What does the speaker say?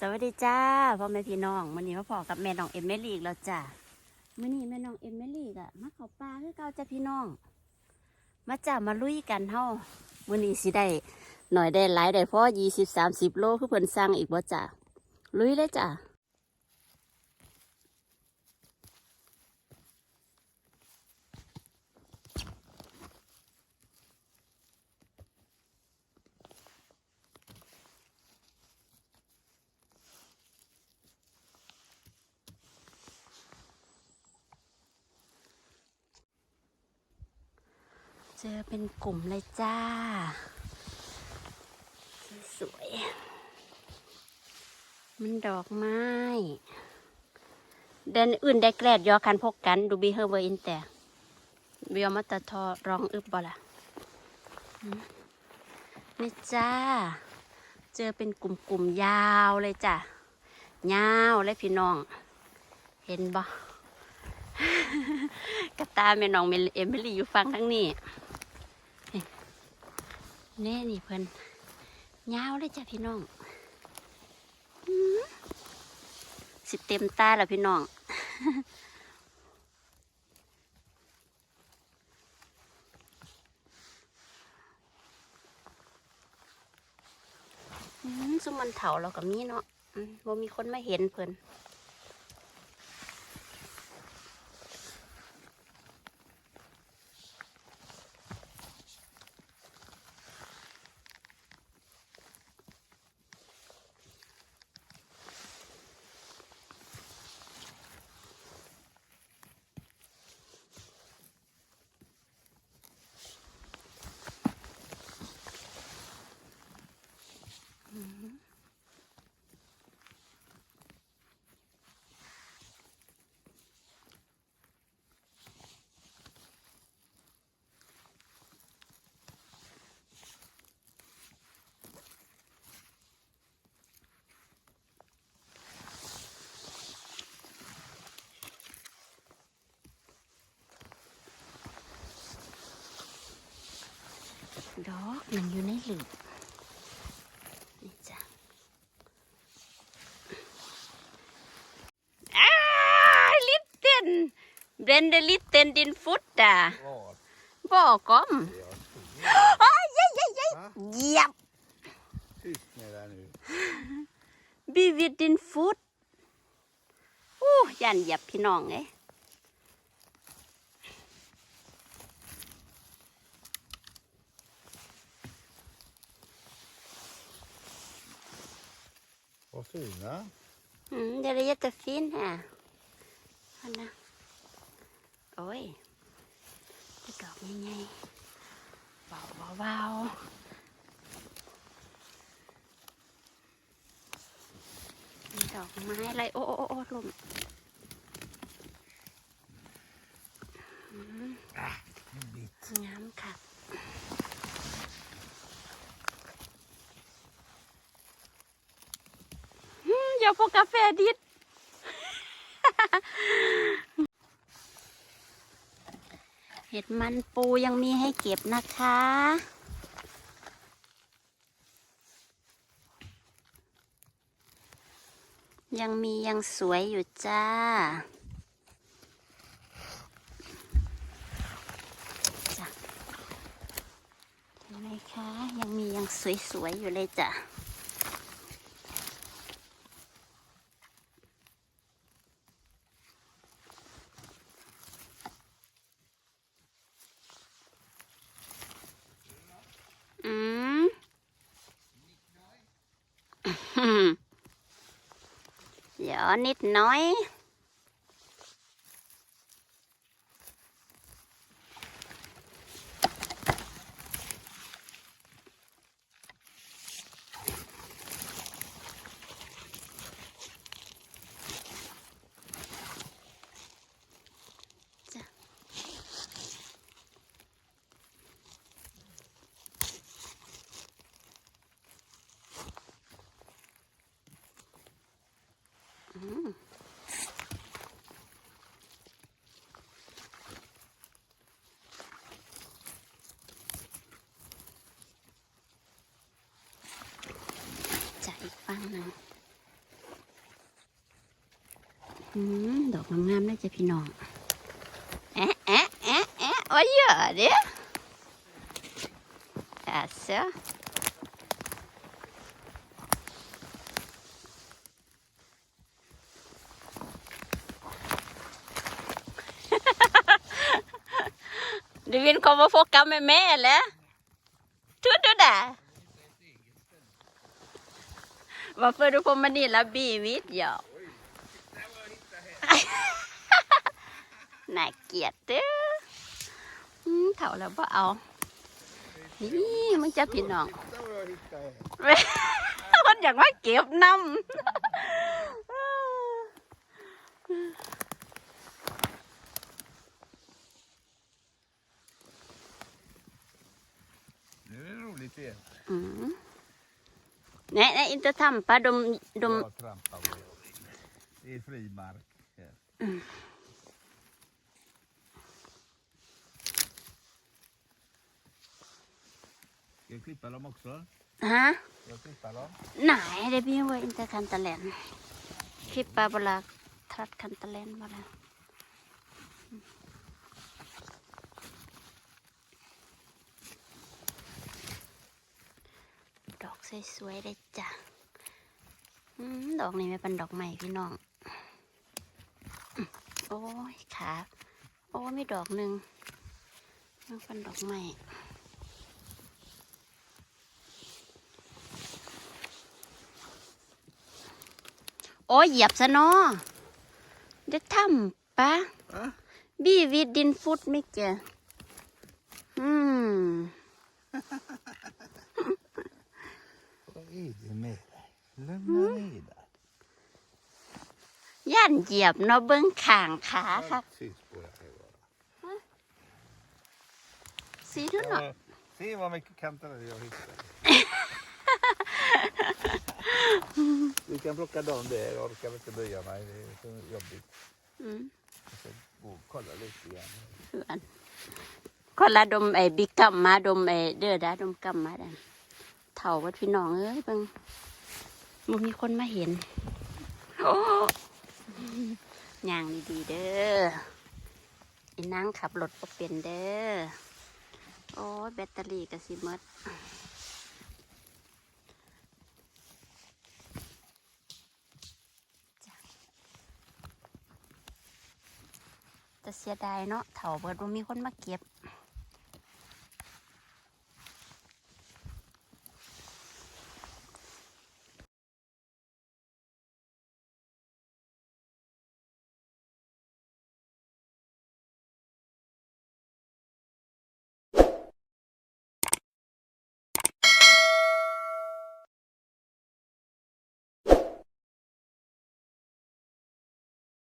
สวัสดีจ้าพ่อแม่พี่น้องมื้อนี้มาพอกับแม่น้องเอ็มเมลีกแล้วจ้ามื่อนี้แม่น้องเอ็มเมลีกอะมาเขาปลาคือเก่าจ้าพี่น้อง มาจ้ามาลุยกันเฮามื่อนี้สิได้หน่อยได้หลายได้พอยี่สิบสามสิบโลคือเพิ่นสร้างอีกบ่จ้าลุยเลยจ้า เจอเป็นกลุ่มเลยจ้า สวยมันดอกไม้เดนอื่นได้แกลดยอคันพกกันดูบีเฮอร์เวอร์อินแต่บีเอมาตะทอร้องอึบบ่ล่ะนี่จ้า เจอเป็นกลุ่มๆยาวเลยจ้ะยาวเลยพี่น้อง เห็นบ่กระตาแม่น้องเอมิลี่อยู่ฟังทั้งนี้นี่ แน่นี่เพิ่นยาวเลยจ้ะพี่น้องสิเต็มตาแล้วพี่น้องซุมมันเถาเรากับมีเนาะอืมบ่มีคนมาเห็นเพิ่น ดอกมันอยู่ในหลืบนี่จ้ะอ้าลิตเต้นเบรนเดลิตเต้นดินฟุตอะ Vad? บอกก้ม Ja, อ้ายเย้เย้เย้ Va? เหยียบ tyst med det nu. บีวิดดินฟุตอู้ยันเหยียบพี่น้องไง Vad fina. อืมเดี๋ยวเราจะฟินฮะอันนะโอ้ยที่ดอกยังไงเบาเบาเบามีดอกไม้อะไร โอ้โอ้โอ้โอ้ลมอืมงามค่ะ อืมอย่าพกกาแฟดิดเห็ดมันปูยังมีให้เก็บนะคะ ยังมียังสวยอยู่จ้าจ้ะเห็นไหมคะ ยังมียังสวยๆอยู่เลยจ้ะ อืม เดี๋ยวนิดน้อย จากอีกฝั่งหนึ่งอืมดอกงามๆเลยจ้ะพี่น้องแอะแอะแอะแอะโอ้ยเยอะเด้อ่ะเสือ Du vill komma och fånga med mig eller? Tror du det? Varför du på Manila Bivit? Ja. Nej, vet du. อืมเถ่าแล้วบ่เอา นี่มันจะพี่น้อง Titta vad jag hittade här. มันอยากมาเก็บน้ำ är det roligt igen. อืม nej, nej, inte tampa. De, de, Jag trampar vad jag vill. Det är fri mark här. Ska jag klippa dem också? hä? Ska jag klippa dem? Nej, det behöver inte kantalen. Klippa bara tratt kantalen bara. Mm. ดอก สวยๆเลยจ้ะอืมดอกนี้ไม่เป็นดอกใหม่พี่น้องอืมโอ้ยขาโอ้ยมีดอกหนึ่งมันเป็นดอกใหม่โอ้ยเหยียบซะเนาะเด็ดทำปะ Va? บีวิดดินฟุตมิกเกอืม Vad är det med dig? Lugna ner dig. ย่านเหยียบเนาะเบิ้งข่างขาค่ะ Precis på det här bara. สีทุนเนาะ Ja, Se vad mycket kantareller jag hittade. Du kan plocka dem där. Jag orkar inte böja mig. Det är så jobbigt. อืม Jag ska gå och kolla lite grann. เพื่อนคนละดมไอ้บิ๊กกัมมาดมไอ้เด้อดาดมกัมมาดัน เถ่าวัดพี่น้องเอ้ยเบิงมันมีคนมาเห็นโอ้ย่างดีๆเด้ออ้นางขับรถก็เป็นเด้อ โอ้ยแบตเตอรี่ก็สิมดจะเสียดายเนาะเถ่าเบิดว่ามีคนมาเก็บ